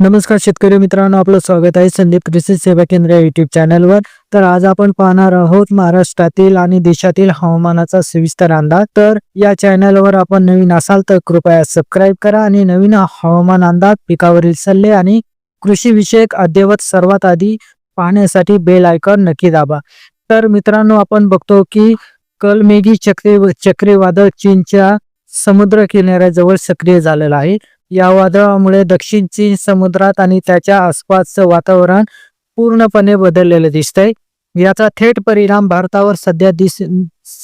नमस्कार शेतकरी मित्रांनो आपलं स्वागत आहे संदीप कृषी सेवा केंद्र युट्यूब चॅनलवर तर आज आपण पाहणार आहोत महाराष्ट्रातील आणि देशातील हवामानाचा सविस्तर अंदाज. तर या चॅनलवर आपण नवीन असाल तर कृपया सबस्क्राईब करा आणि नवीन हवामान अंदाज पिकावरील सल्ले आणि कृषी विषयक अद्ययावत सर्वात आधी पाहण्यासाठी बेल आयकॉन नक्की दाबा. तर मित्रांनो आपण बघतो की कलमेघी चक्री चक्रीवादळ चीनच्या समुद्र किनाऱ्याजवळ सक्रिय झालेला आहे. या वादळामुळे दक्षिण चीन समुद्रात आणि त्याच्या आसपासचं वातावरण पूर्णपणे बदललेलं दिसतंय. याचा थेट परिणाम भारतावर सध्या दिस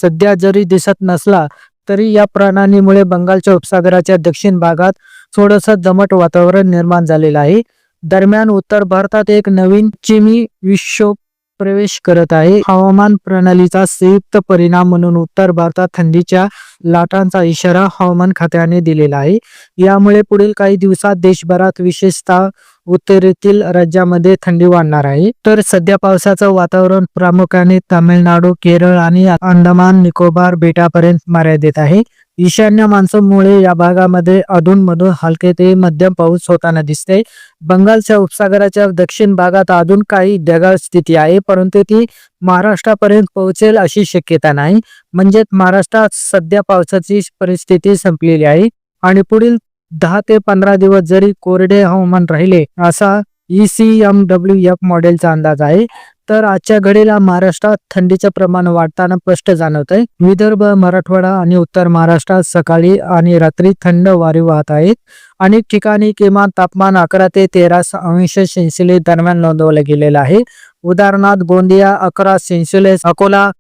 सध्या जरी दिसत नसला तरी या प्रणालीमुळे बंगालच्या उपसागराच्या दक्षिण भागात थोडस दमट वातावरण निर्माण झालेलं आहे. दरम्यान उत्तर भारतात एक नवीन चिमी विक्षोभ प्रवेश करत आहे. हवामान प्रणालीचा संयुक्त परिणाम म्हणून उत्तर भारतात थंडीच्या लाटांचा इशारा हवामान खात्याने दिलेला आहे. यामुळे पुढील काही दिवसात देशभरात विशेषतः उत्तरेतील राज्यामध्ये थंडी वाढणार आहे. तर सध्या पावसाचं वातावरण प्रामुख्याने तामिळनाडू केरळ आणि अंदमान निकोबार बेटापर्यंत मर्यादित आहे. ईशान्य मान्सूनमुळे या भागामध्ये अधूनमधून हलके ते मध्यम पाऊस होताना दिसते बंगालच्या उपसागराच्या दक्षिण भागात अजून काही ढगाळ स्थिती आहे परंतु ती महाराष्ट्रापर्यंत पोहोचेल अशी शक्यता नाही. म्हणजेच महाराष्ट्रात सध्या पावसाची परिस्थिती संपलेली आहे. आणि पुढील दहा ते पंधरा दिवस जरी कोरडे हवामान राहिले असा E एम डब्ल्यू एफ मॉडेलचा अंदाज आहे. तर आजच्या घडीला महाराष्ट्रात थंडीचं प्रमाण वाढताना स्पष्ट जाणवतंय. विदर्भ मराठवाडा आणि उत्तर महाराष्ट्रात सकाळी आणि रात्री थंड वारे वाहत आहेत. अनेक ठिकाणी किमान तापमान अकरा ते तेरा अंश सेन्सिलेस दरम्यान नोंदवलं गेलेलं आहे. उदाहरणार्थ गोंदिया अकरा सेन्सिलेस अकोला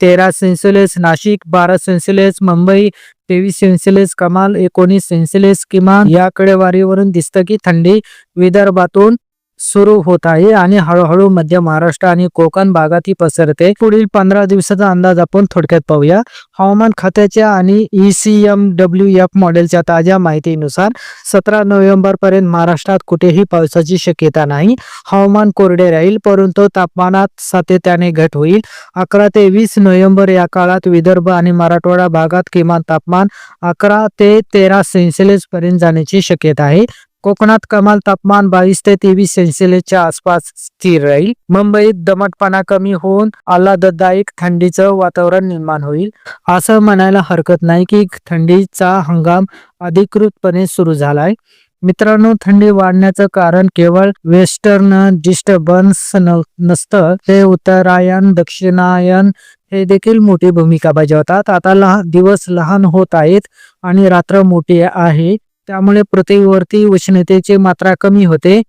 तेरा सेन्सिलेस नाशिक बारा सेन्सिलेस मुंबई तेवीस सेन्सिलेस कमाल एकोणीस सेन्सिलेस किमान. या कडेवारीवरून दिसतं की थंडी विदर्भातून सुरू होत आहे आणि हळूहळू मध्य महाराष्ट्र आणि कोकण भागातही पसरते. पुढील पंधरा दिवसाचा अंदाज आपण थोडक्यात पाहूया. हवामान खात्याच्या आणि ईसीएम डब्ल्यू एफ मॉडेलच्या ताज्या माहितीनुसार सतरा नोव्हेंबर पर्यंत महाराष्ट्रात कुठेही पावसाची शक्यता नाही. हवामान कोरडे राहील परंतु तापमानात सातत्याने घट होईल. अकरा ते वीस नोव्हेंबर या काळात विदर्भ आणि मराठवाडा भागात किमान तापमान अकरा ते तेरा सेन्सिलेस पर्यंत जाण्याची शक्यता आहे. कोकणात कमाल तापमान बावीस ते तेवीस सेल्सिअसच्या आसपास स्थिर राहील. मुंबईत दमटपणा कमी होऊन आल्हाददायक थंडीचं वातावरण निर्माण होईल. असं म्हणायला हरकत नाही की थंडीचा हंगाम अधिकृतपणे सुरू झालाय. मित्रांनो थंडी वाढण्याचं कारण केवळ वेस्टर्न डिस्टर्बन्स नसतं ते उत्तरायण दक्षिणायन हे देखील मोठी भूमिका बजावतात. आता लहान दिवस लहान होत आहेत आणि रात्र मोठी आहे. त्यामुळे पृथ्वीवरती उष्णतेची मात्रा कमी होते.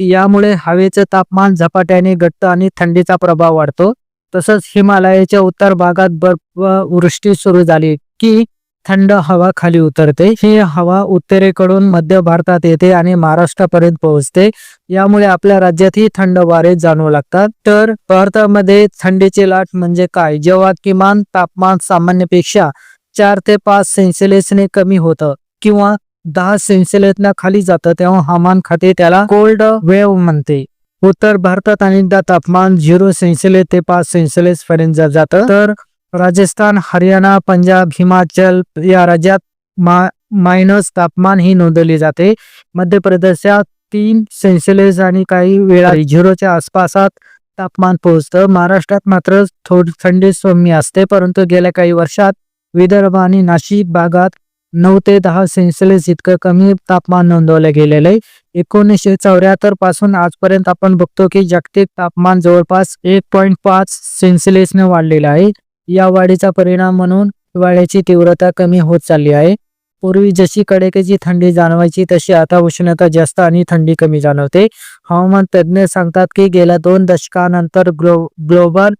यामुळे हवेचं तापमान झपाट्याने घटतं आणि थंडीचा प्रभाव वाढतो. तसंच हिमालयाच्या उत्तर भागात बर्फ वृष्टी सुरू झाली की थंड हवा खाली उतरते. ही हवा उत्तरेकडून मध्य भारतात येते आणि महाराष्ट्रापर्यंत पोहोचते. यामुळे आपल्या राज्यातही थंड वारे जाणवू लागतात. तर भारतामध्ये थंडीची लाट म्हणजे काय? जेव्हा किमान तापमान सामान्यपेक्षा चार ते पाच सेन्सिलेसने कमी होतं किंवा दहा सेन्सिलेसना खाली जातं तेव्हा हवामान खाते त्याला कोल्ड वेव्ह म्हणते. उत्तर भारतात अनेकदा तापमान झिरो सेन्सिले ते पाच सेन्सिलेस पर्यंत जातं. तर राजस्थान हरियाणा पंजाब हिमाचल या राज्यात मा मायनस तापमान ही नोंदवली जाते. मध्य प्रदेशात तीन सेन्सिलेस आणि काही वेळा झिरोच्या आसपासात तापमान पोहोचतं. महाराष्ट्रात मात्र थोडी थंडी सौम्य असते परंतु गेल्या काही वर्षात विदर्भ आणि नाशिक भागात नऊ ते दहा सेल्सिअस इतकं कमी तापमान नोंदवलं गेलेलं आहे. एकोणीसशे चौऱ्याहत्तरपासून आजपर्यंत आपण बघतो की जागतिक तापमान जवळपास एक पॉईंट पाच सेल्सिअसने वाढलेलं आहे. या वाढीचा परिणाम म्हणून हिवाळ्याची तीव्रता कमी होत चालली आहे. पूर्वी जशी कडेकीची थंडी जाणवायची तशी आता उष्णता जास्त आणि थंडी कमी जाणवते. हवामान तज्ज्ञ सांगतात की गेल्या दोन दशकानंतर ग्लो ग्लोबल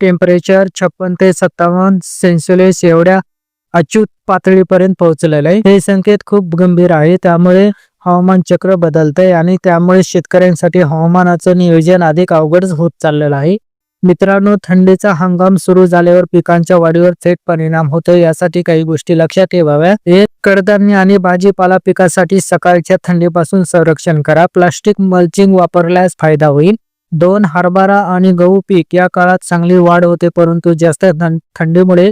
टेम्परेचर छप्पन ते सत्तावन्न सेल्सिअस एवढ्या अच्युत पातळीपर्यंत पोहोचलेलं आहे. हे संकेत खूप गंभीर आहे. त्यामुळे हवामान चक्र आहे आणि त्यामुळे शेतकऱ्यांसाठी हवामानाचं नियोजन अधिक अवघड होत चाललेलं आहे. मित्रांनो थंडीचा हंगाम सुरू झाल्यावर पिकांच्या वाढीवर थेट परिणाम होतो यासाठी काही गोष्टी लक्षात ठेवाव्या. एक कडधान्य आणि भाजीपाला पिकासाठी सकाळच्या थंडीपासून संरक्षण करा. प्लास्टिक मल्चिंग वापरल्यास फायदा होईल. दोन हरभरा आणि गहू पीक या काळात चांगली वाढ होते परंतु जास्त थंडीमुळे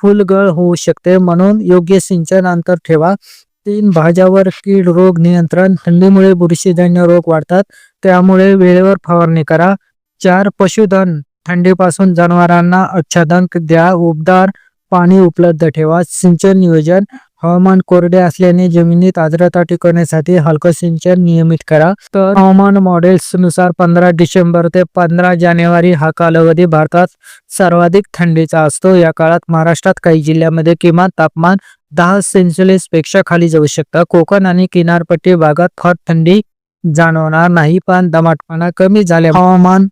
फुलगळ होऊ शकते. म्हणून योग्य सिंचन अंतर ठेवा. तीन भाज्यावर कीड रोग नियंत्रण थंडीमुळे बुरशीजन्य रोग वाढतात. त्यामुळे वेळेवर फवारणी करा. चार पशुधन थंडीपासून जनावरांना आच्छादन द्या. उबदार पाणी उपलब्ध ठेवा. सिंचन नियोजन हवामान कोरडे असल्याने जमिनीत आर्द्रता टिकवण्यासाठी हलकं सिंचन नियमित करा. तर हवामान मॉडेल्सनुसार पंधरा डिसेंबर ते पंधरा जानेवारी हा कालावधी भारतात सर्वाधिक थंडीचा असतो. या काळात महाराष्ट्रात काही जिल्ह्यामध्ये किमान तापमान दहा सेल्सिअसपेक्षा खाली जाऊ शकतं. कोकण आणि किनारपट्टी भागात फार थंडी जाणवणार नाही पण दमाटपणा कमी झाले हवामान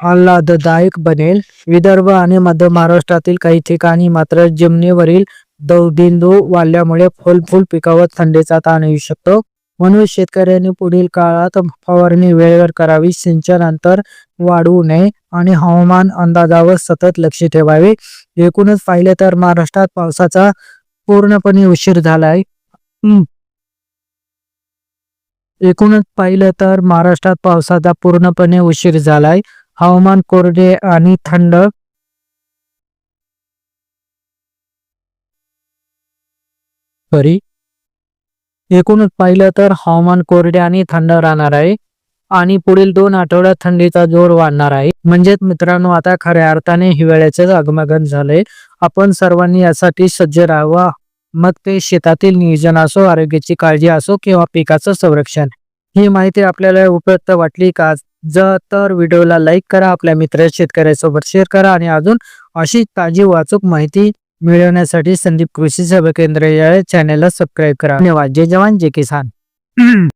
आल्हाददायक बनेल. विदर्भ आणि मध्य महाराष्ट्रातील काही ठिकाणी मात्र जमिनीवरील दवबिंदू वाढल्यामुळे फुल फुल पिकावर थंडीचा ताण येऊ शकतो. म्हणून शेतकऱ्यांनी पुढील काळात फवारणी वेळेवर करावी सिंचन अंतर वाढवू नये आणि हवामान अंदाजावर सतत लक्ष ठेवावे. एकूणच पाहिले तर महाराष्ट्रात पावसाचा पूर्णपणे उशीर झालाय. हम्म. एकूणच पाहिलं तर महाराष्ट्रात पावसाचा पूर्णपणे उशीर झालाय. हवामान कोरडे आणि थंड सॉरी. एकूणच पाहिलं तर हवामान कोरडे आणि थंड राहणार आहे आणि पुढील दोन आठवड्यात थंडीचा जोर वाढणार आहे. म्हणजेच मित्रांनो आता खऱ्या अर्थाने हिवाळ्याचे आगमगन झालंय. आपण सर्वांनी यासाठी सज्ज राहावा. मग ते शेतातील नियोजन असो आरोग्याची काळजी असो किंवा पिकाचं संरक्षण. ही माहिती आपल्याला उपयुक्त वाटली का? जर तर व्हिडिओला लाईक करा आपल्या मित्र शेतकऱ्यासोबत शेअर करा आणि अजून अशी ताजी वाचूक माहिती मिळवण्यासाठी संदीप कृषी सेवा केंद्र या चॅनेलला सबस्क्राईब करा. धन्यवाद. जय जवान जय किसान.